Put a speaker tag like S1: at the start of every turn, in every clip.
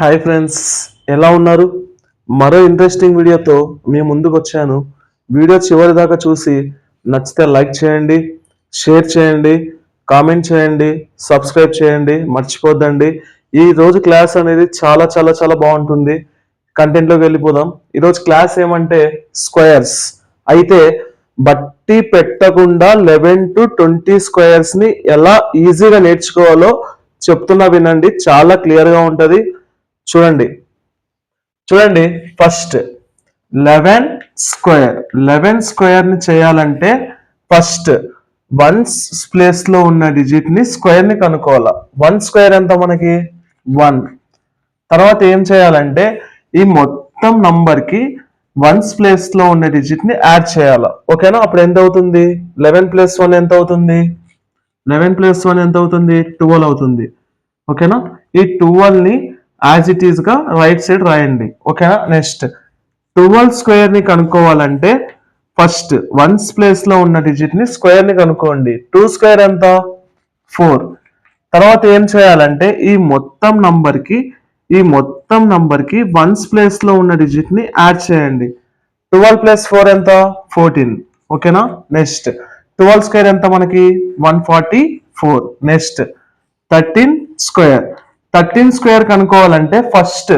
S1: Hi friends ఎలా ఉన్నారు? మరో ఇంట్రెస్టింగ్ వీడియోతో మీ ముందుకు వచ్చాను. వీడియో చివరి దాకా చూసి నచ్చితే లైక్ చేయండి షేర్ చేయండి కామెంట్ చేయండి సబ్స్క్రైబ్ చేయండి మర్చిపోద్దండి. ఈ రోజు క్లాస్ అనేది చాలా చాలా చాలా బాగుంటుంది. కంటెంట్లోకి వెళ్ళిపోదాం. ఈరోజు క్లాస్ ఏమంటే స్క్వేర్స్. అయితే బట్టి పెట్టకుండా లెవెన్ టు ట్వంటీ స్క్వేర్స్ని ఎలా ఈజీగా నేర్చుకోవాలో చెప్తున్నా వినండి. చాలా క్లియర్గా ఉంటుంది. చూడండి. చూడండి ఫస్ట్ లెవెన్ స్క్వేర్ లెవెన్ స్క్వేర్ని చేయాలంటే ఫస్ట్ వన్స్ ప్లేస్లో ఉన్న డిజిట్ని స్క్వేర్ని కనుక్కోవాలి. వన్ స్క్వేర్ ఎంత మనకి? వన్ తర్వాత ఏం చేయాలంటే ఈ మొత్తం నంబర్కి వన్స్ ప్లేస్లో ఉన్న డిజిట్ని యాడ్ చేయాలా. ఓకేనా? అప్పుడు ఎంత అవుతుంది? లెవెన్ ప్లస్ వన్ ఎంత అవుతుంది? లెవెన్ ప్లస్ వన్ ఎంత అవుతుంది? ట్వెల్వ్ అవుతుంది. ఓకేనా? ఈ ట్వెల్వ్ని యాజ్ ఇట్ ఈస్గా రైట్ సైడ్ రాయండి. ఓకేనా నెక్స్ట్ ట్వెల్వ్ స్క్వేర్ని కనుక్కోవాలంటే ఫస్ట్ వన్స్ ప్లేస్లో ఉన్న డిజిట్ని స్క్వేర్ని కనుక్కోండి. టూ స్క్వేర్ ఎంత? ఫోర్ తర్వాత ఏం చేయాలంటే ఈ మొత్తం నంబర్కి ఈ మొత్తం నంబర్కి వన్స్ ప్లేస్లో ఉన్న డిజిట్ని యాడ్ చేయండి. ట్వెల్వ్ ప్లస్ ఫోర్ ఎంత? ఫోర్టీన్ ఓకేనా నెక్స్ట్ ట్వెల్వ్ స్క్వేర్ ఎంత మనకి? One forty four next thirteen square thirteen square కనుక్కోవాలంటే first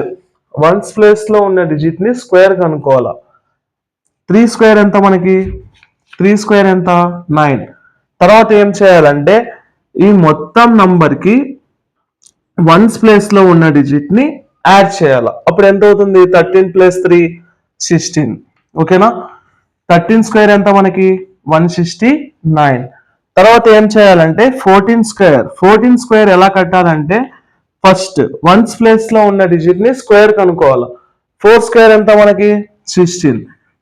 S1: ones ప్లేస్లో ఉన్న డిజిట్ని స్క్వేర్ కనుక్కోవాలా? త్రీ స్క్వేర్ ఎంత మనకి? త్రీ స్క్వేర్ ఎంత? నైన్. తర్వాత ఏం చేయాలంటే ఈ మొత్తం నంబర్కి వన్స్ ప్లేస్లో ఉన్న డిజిట్ని యాడ్ చేయాల? అప్పుడు ఎంత అవుతుంది? Thirteen plus three sixteen. ఓకేనా? థర్టీన్ స్క్వేర్ ఎంత మనకి? One sixty nine. తర్వాత ఏం చేయాలంటే ఫోర్టీన్ స్క్వేర్. ఫోర్టీన్ స్క్వేర్ ఎలా కట్టాలంటే ఫస్ట్ వన్స్ ప్లేస్లో ఉన్న డిజిట్ని స్క్వేర్ కనుక్కోవాలి. ఫోర్ స్క్వేర్ ఎంత మనకి? సిక్స్టీన్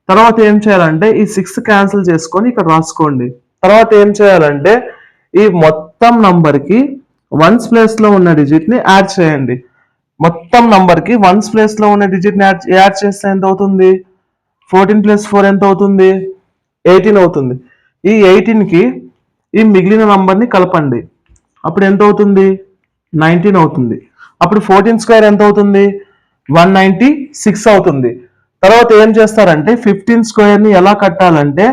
S1: తర్వాత ఏం చేయాలంటే ఈ సిక్స్ క్యాన్సిల్ చేసుకొని ఇక్కడ రాసుకోండి. తర్వాత ఏం చేయాలంటే ఈ మొత్తం నంబర్కి వన్స్ ప్లేస్లో ఉన్న డిజిట్ని యాడ్ చేయండి. మొత్తం నంబర్కి వన్స్ ప్లేస్లో ఉన్న డిజిట్ని యాడ్ యాడ్ చేస్తే ఎంత అవుతుంది? ఫోర్టీన్ ప్లస్ ఫోర్ ఎంత అవుతుంది? ఎయిటీన్ అవుతుంది. ఈ ఎయిటీన్కి ఈ మిగిలిన నంబర్ని కలపండి. అప్పుడు ఎంత అవుతుంది? నైన్టీన్ అవుతుంది. అప్పుడు ఫోర్టీన్ స్క్వేర్ ఎంత అవుతుంది? వన్ నైన్టీ సిక్స్ అవుతుంది. తర్వాత ఏం చేస్తారంటే ఫిఫ్టీన్ స్క్వేర్ని ఎలా కట్టాలంటే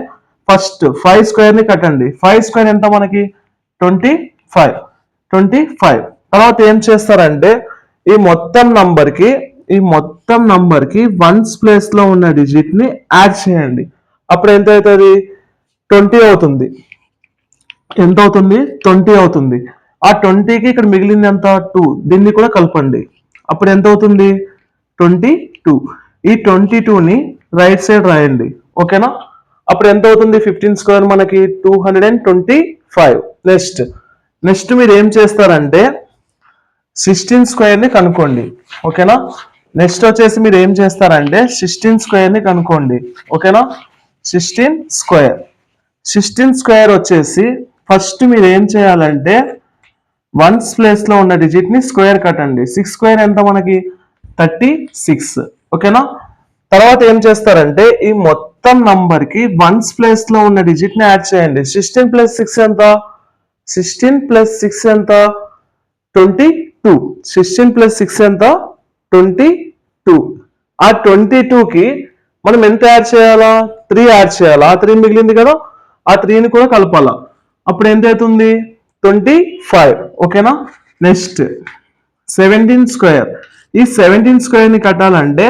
S1: ఫస్ట్ ఫైవ్ స్క్వేర్ని కట్టండి. ఫైవ్ స్క్వేర్ ఎంత మనకి? Twenty five. Twenty five. తర్వాత ఏం చేస్తారంటే ఈ మొత్తం నంబర్కి ఈ మొత్తం నంబర్కి వన్స్ ప్లేస్లో ఉన్న డిజిట్ని యాడ్ చేయండి. అప్పుడు ఎంత అవుతుంది? ట్వంటీ అవుతుంది. ఎంత అవుతుంది? ట్వంటీ అవుతుంది. ఆ ట్వంటీకి ఇక్కడ మిగిలింది ఎంత టూ దీన్ని కూడా కలపండి. అప్పుడు ఎంత అవుతుంది? ట్వంటీ టూ ఈ ట్వంటీ టూని రైట్ సైడ్ రాయండి. ఓకేనా? అప్పుడు ఎంత అవుతుంది? ఫిఫ్టీన్ స్క్వేర్ మనకి two hundred and twenty five next next మీరు ఏం చేస్తారంటే సిక్స్టీన్ స్క్వేర్ని కనుక్కోండి. ఓకేనా? నెక్స్ట్ వచ్చేసి మీరు ఏం చేస్తారంటే సిక్స్టీన్ స్క్వేర్ని కనుక్కోండి. ఓకేనా? సిక్స్టీన్ స్క్వేర్ సిక్స్టీన్ స్క్వేర్ వచ్చేసి ఫస్ట్ మీరు ఏం చేయాలంటే వన్స్ ప్లేస్లో ఉన్న డిజిట్ని స్క్వేర్ కట్టండి సిక్స్ స్క్వేర్ ఎంత మనకి? థర్టీ సిక్స్ ఓకేనా తర్వాత ఏం చేస్తారంటే ఈ మొత్తం నంబర్కి వన్స్ ప్లేస్లో ఉన్న డిజిట్ని యాడ్ చేయండి. సిక్స్టీన్ ప్లస్ సిక్స్ ఎంత? సిక్స్టీన్ ప్లస్ సిక్స్ ఎంత? Twenty two sixteen plus six ఎంత? ట్వంటీ టూ ఆ ట్వంటీ టూకి మనం ఎంత యాడ్ చేయాలా? త్రీ యాడ్ చేయాలా? ఆ త్రీ మిగిలింది కదా? ఆ త్రీని కూడా కలపాలా. అప్పుడు ఎంత అవుతుంది? ట్వంటీ ఫైవ్ ఓకేనా నెక్స్ట్ సెవెంటీన్ స్క్వేర్ ఈ సెవెంటీన్ స్క్వేర్ని కట్టాలంటే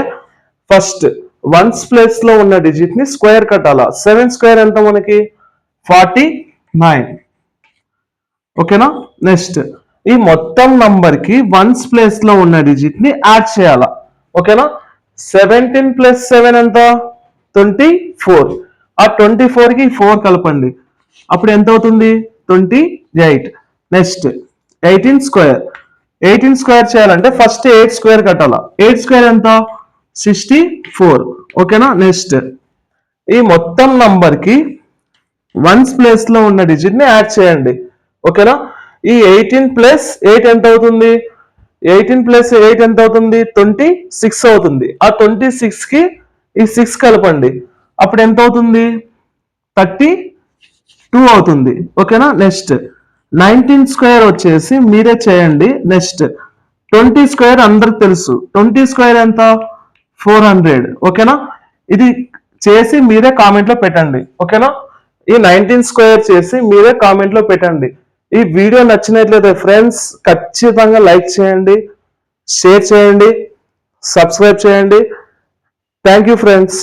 S1: ఫస్ట్ వన్స్ ప్లేస్లో ఉన్న డిజిట్ని స్క్వేర్ కట్టాలా? సెవెన్ స్క్వేర్ ఎంత మనకి? ఫార్టీ నైన్ ఓకేనా నెక్స్ట్ ఈ మొత్తం నంబర్కి వన్స్ ప్లేస్లో ఉన్న డిజిట్ని యాడ్ చేయాలా? ఓకేనా సెవెంటీన్ ప్లస్ సెవెన్ ఎంత? ట్వంటీ ఫోర్ ఆ ట్వంటీ ఫోర్కి ఫోర్ కలపండి. అప్పుడు ఎంత అవుతుంది? Twenty eight. Next eighteen square eighteen square చేయాలంటే ఫస్ట్ ఎయిట్ స్క్వేర్ కట్టాలా. ఎయిట్ స్క్వేర్ ఎంత? సిక్స్టీ ఫోర్ ఓకేనా నెక్స్ట్ ఈ మొత్తం నంబర్కి వన్స్ ప్లేస్లో ఉన్న డిజిట్ని యాడ్ చేయండి. ఓకేనా ఈ ఎయిటీన్ ప్లస్ ఎయిట్ ఎంత అవుతుంది? ఎయిటీన్ ప్లస్ ఎయిట్ ఎంత అవుతుంది? ట్వంటీ సిక్స్ అవుతుంది. ఆ ట్వంటీ సిక్స్కి ఈ సిక్స్ కలపండి. అప్పుడు ఎంత అవుతుంది? థర్టీ టూ అవుతుంది. ఓకేనా? నెక్స్ట్. నైన్టీన్ స్క్వేర్ వచ్చేసి మీరే చేయండి. నెక్స్ట్. ట్వంటీ స్క్వేర్ అందరికి తెలుసు. ట్వంటీ స్క్వేర్ ఎంత? Four hundred. ఓకేనా? ఇది చేసి మీరే కామెంట్లో పెట్టండి. ఓకేనా? ఈ నైన్టీన్ స్క్వేర్ చేసి మీరే కామెంట్లో పెట్టండి. ఈ వీడియో నచ్చినట్లయితే ఫ్రెండ్స్ ఖచ్చితంగా లైక్ చేయండి షేర్ చేయండి సబ్స్క్రైబ్ చేయండి. Thank you friends.